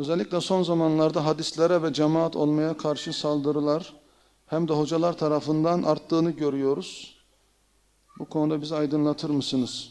Özellikle son zamanlarda hadislere ve cemaat olmaya karşı saldırılar hem de hocalar tarafından arttığını görüyoruz. Bu konuda bizi aydınlatır mısınız?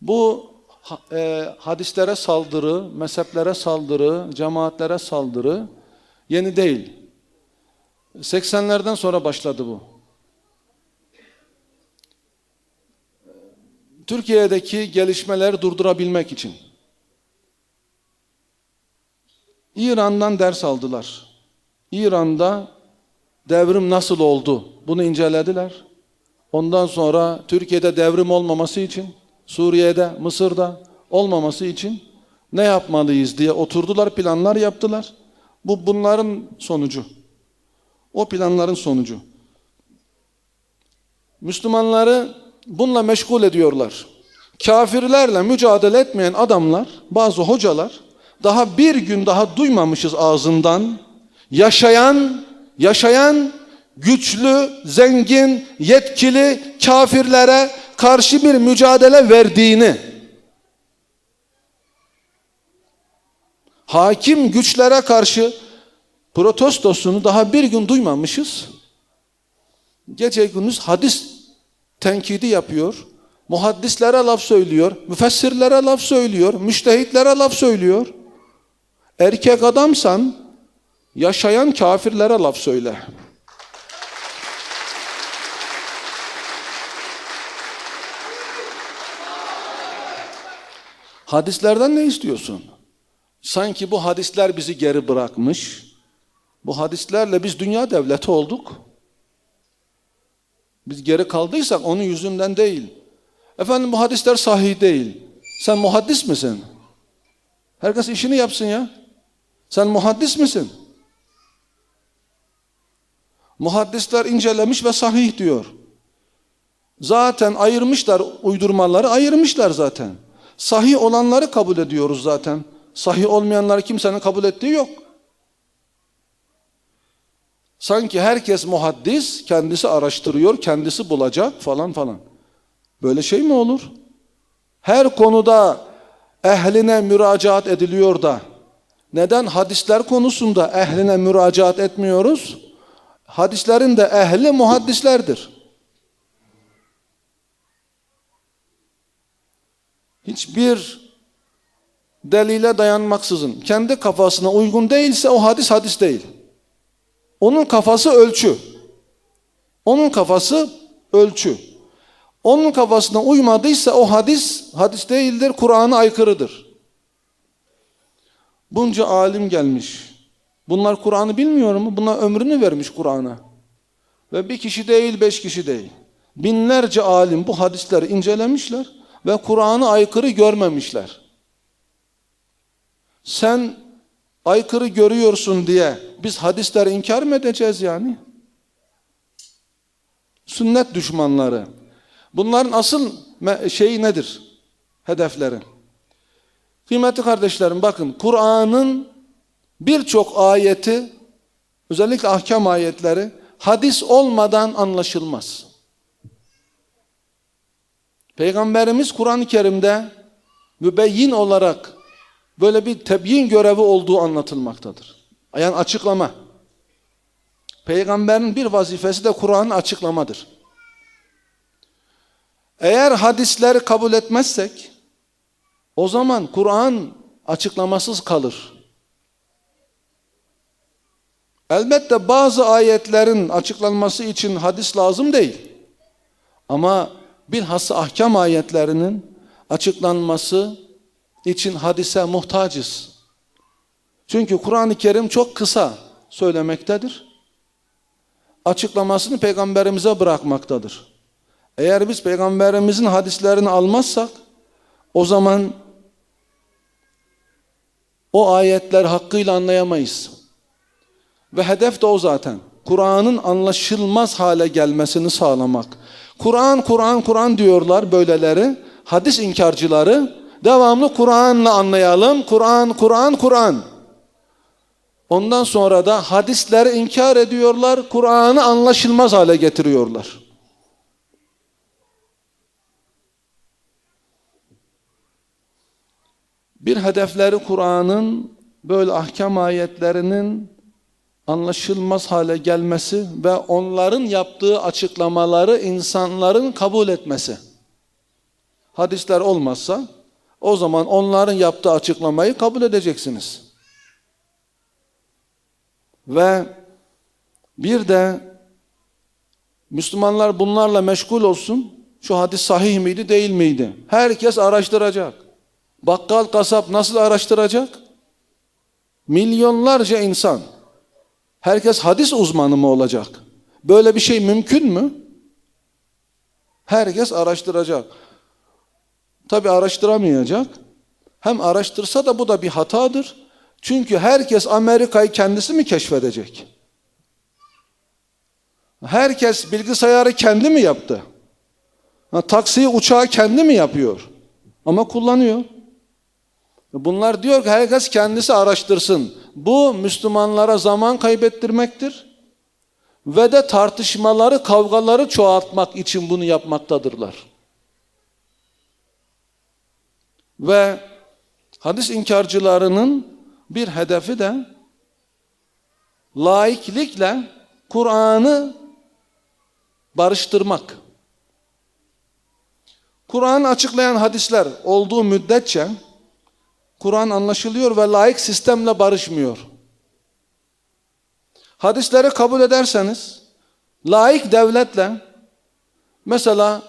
Bu e, hadislere saldırı, mezheplere saldırı, cemaatlere saldırı yeni değil. 80'lerden sonra başladı bu. Türkiye'deki gelişmeleri durdurabilmek için. İran'dan ders aldılar. İran'da devrim nasıl oldu? Bunu incelediler. Ondan sonra Türkiye'de devrim olmaması için, Suriye'de, Mısır'da olmaması için ne yapmalıyız diye oturdular, planlar yaptılar. Bu bunların sonucu. O planların sonucu. Müslümanları bununla meşgul ediyorlar. Kafirlerle mücadele etmeyen adamlar, bazı hocalar daha bir gün daha duymamışız ağzından yaşayan, yaşayan güçlü, zengin, yetkili kafirlere karşı bir mücadele verdiğini hakim güçlere karşı protestosunu daha bir gün duymamışız. Gece gündüz hadis tenkidi yapıyor. Muhaddislere laf söylüyor. Müfessirlere laf söylüyor. Müştehitlere laf söylüyor. Erkek adamsan yaşayan kafirlere laf söyle. Hadislerden ne istiyorsun? Sanki bu hadisler bizi geri bırakmış. Bu hadislerle biz dünya devleti olduk. Biz geri kaldıysak onun yüzünden değil. Efendim bu hadisler sahih değil. Sen muhaddis misin? Herkes işini yapsın ya. Sen muhaddis misin? Muhaddisler incelemiş ve sahih diyor. Zaten ayırmışlar uydurmaları, ayırmışlar zaten. Sahih olanları kabul ediyoruz zaten. Sahih olmayanları kimsenin kabul ettiği yok. Sanki herkes muhaddis, kendisi araştırıyor, kendisi bulacak falan falan. Böyle şey mi olur? Her konuda ehline müracaat ediliyor da neden hadisler konusunda ehline müracaat etmiyoruz? Hadislerin de ehli muhaddislerdir. Hiçbir delile dayanmaksızın kendi kafasına uygun değilse o hadis hadis değil. Onun kafası ölçü. Onun kafası ölçü. Onun kafasına uymadıysa o hadis hadis değildir, Kur'an'a aykırıdır. Bunca alim gelmiş. Bunlar Kur'an'ı bilmiyor mu? Bunlar ömrünü vermiş Kur'an'a. Ve bir kişi değil, beş kişi değil. Binlerce alim bu hadisleri incelemişler ve Kur'an'ı aykırı görmemişler. Sen aykırı görüyorsun diye biz hadisleri inkar mı edeceğiz yani? Sünnet düşmanları. Bunların asıl şeyi nedir? Hedefleri. Kıymetli kardeşlerim bakın Kur'an'ın birçok ayeti özellikle ahkam ayetleri hadis olmadan anlaşılmaz. Peygamberimiz Kur'an-ı Kerim'de mübeyyin olarak böyle bir tebyin görevi olduğu anlatılmaktadır. Yani açıklama. Peygamberin bir vazifesi de Kur'an'ı açıklamadır. Eğer hadisleri kabul etmezsek o zaman Kur'an açıklamasız kalır. Elbette bazı ayetlerin açıklanması için hadis lazım değil. Ama bilhassa ahkam ayetlerinin açıklanması için hadise muhtacız. Çünkü Kur'an-ı Kerim çok kısa söylemektedir. Açıklamasını peygamberimize bırakmaktadır. Eğer biz peygamberimizin hadislerini almazsak o zaman o ayetler hakkıyla anlayamayız. Ve hedef de o zaten. Kur'an'ın anlaşılmaz hale gelmesini sağlamak. Kur'an, Kur'an, Kur'an diyorlar böyleleri. Hadis inkarcıları devamlı Kur'an'la anlayalım. Kur'an, Kur'an, Kur'an. Ondan sonra da hadisleri inkar ediyorlar. Kur'an'ı anlaşılmaz hale getiriyorlar. Bir hedefleri Kur'an'ın böyle ahkam ayetlerinin anlaşılmaz hale gelmesi ve onların yaptığı açıklamaları insanların kabul etmesi. Hadisler olmazsa o zaman onların yaptığı açıklamayı kabul edeceksiniz. Ve bir de Müslümanlar bunlarla meşgul olsun. Şu hadis sahih miydi değil miydi? Herkes araştıracak. Bakkal kasap nasıl araştıracak? Milyonlarca insan. Herkes hadis uzmanı mı olacak? Böyle bir şey mümkün mü? Herkes araştıracak. Tabi araştıramayacak. Hem araştırsa da bu da bir hatadır. Çünkü herkes Amerika'yı kendisi mi keşfedecek? Herkes bilgisayarı kendi mi yaptı? Ha, taksiyi uçağı kendi mi yapıyor? Ama kullanıyor. Bunlar diyor ki herkes kendisi araştırsın. Bu Müslümanlara zaman kaybettirmektir. Ve de tartışmaları, kavgaları çoğaltmak için bunu yapmaktadırlar. Ve hadis inkarcılarının bir hedefi de laiklikle Kur'an'ı barıştırmak. Kur'an açıklayan hadisler olduğu müddetçe Kur'an anlaşılıyor ve laik sistemle barışmıyor. Hadisleri kabul ederseniz laik devletle mesela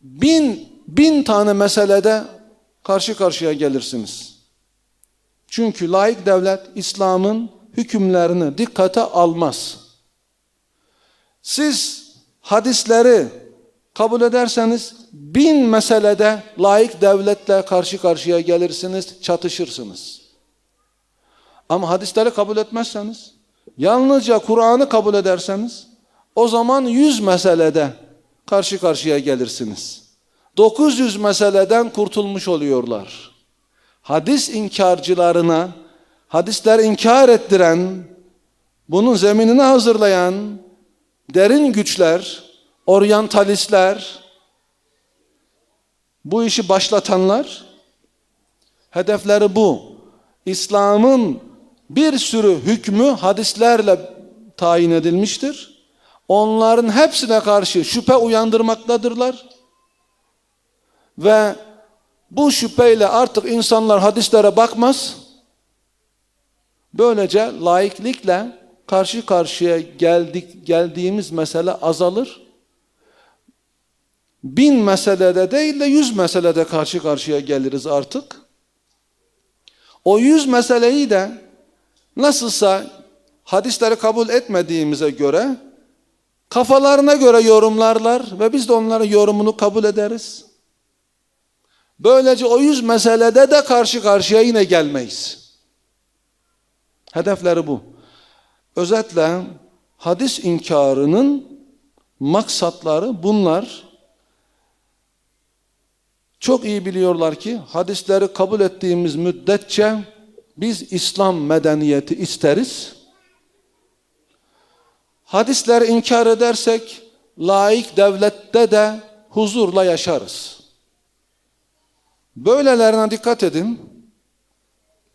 bin, bin tane meselede karşı karşıya gelirsiniz. Çünkü laik devlet İslam'ın hükümlerini dikkate almaz. Siz hadisleri kabul ederseniz bin meselede layık devletle karşı karşıya gelirsiniz, çatışırsınız. Ama hadisleri kabul etmezseniz, yalnızca Kur'an'ı kabul ederseniz, o zaman yüz meselede karşı karşıya gelirsiniz. 900 meseleden kurtulmuş oluyorlar. Hadis inkarcılarına, hadisler inkar ettiren, bunun zeminini hazırlayan derin güçler, oryantalistler, bu işi başlatanlar, hedefleri bu. İslam'ın bir sürü hükmü hadislerle tayin edilmiştir. Onların hepsine karşı şüphe uyandırmaktadırlar. Ve bu şüpheyle artık insanlar hadislere bakmaz. Böylece laiklikle karşı karşıya geldik, geldiğimiz mesele azalır. Bin meselede değil de yüz meselede karşı karşıya geliriz artık. O yüz meseleyi de nasılsa hadisleri kabul etmediğimize göre kafalarına göre yorumlarlar ve biz de onların yorumunu kabul ederiz. Böylece o yüz meselede de karşı karşıya yine gelmeyiz. Hedefleri bu. Özetle hadis inkarının maksatları bunlar. Çok iyi biliyorlar ki hadisleri kabul ettiğimiz müddetçe biz İslam medeniyeti isteriz. Hadisleri inkar edersek laik devlette de huzurla yaşarız. Böylelerine dikkat edin.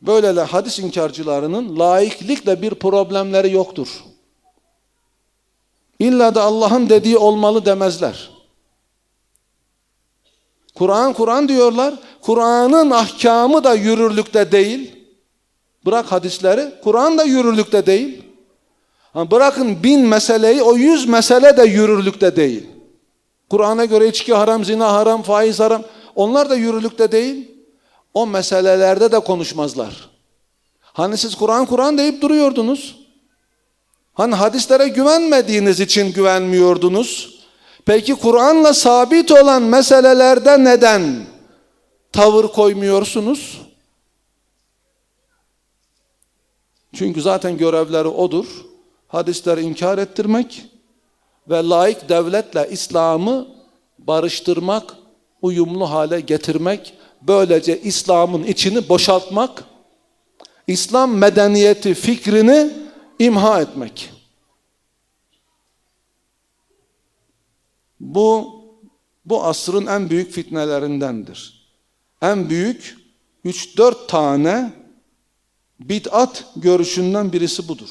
Böyleler hadis inkarcılarının laiklikle bir problemleri yoktur. İlla da Allah'ın dediği olmalı demezler. Kur'an Kur'an diyorlar. Kur'an'ın ahkamı da yürürlükte değil. Bırak hadisleri. Kur'an da yürürlükte değil. Bırakın bin meseleyi o yüz mesele de yürürlükte değil. Kur'an'a göre içki haram, zina haram, faiz haram. Onlar da yürürlükte değil. O meselelerde de konuşmazlar. Hani siz Kur'an Kur'an deyip duruyordunuz. Hani hadislere güvenmediğiniz için güvenmiyordunuz. Peki Kur'an'la sabit olan meselelerde neden tavır koymuyorsunuz? Çünkü zaten görevleri odur. Hadisleri inkar ettirmek ve laik devletle İslam'ı barıştırmak, uyumlu hale getirmek, böylece İslam'ın içini boşaltmak, İslam medeniyeti fikrini imha etmek. Bu bu asrın en büyük fitnelerindendir. En büyük 3-4 tane Bid'at görüşünden birisi budur.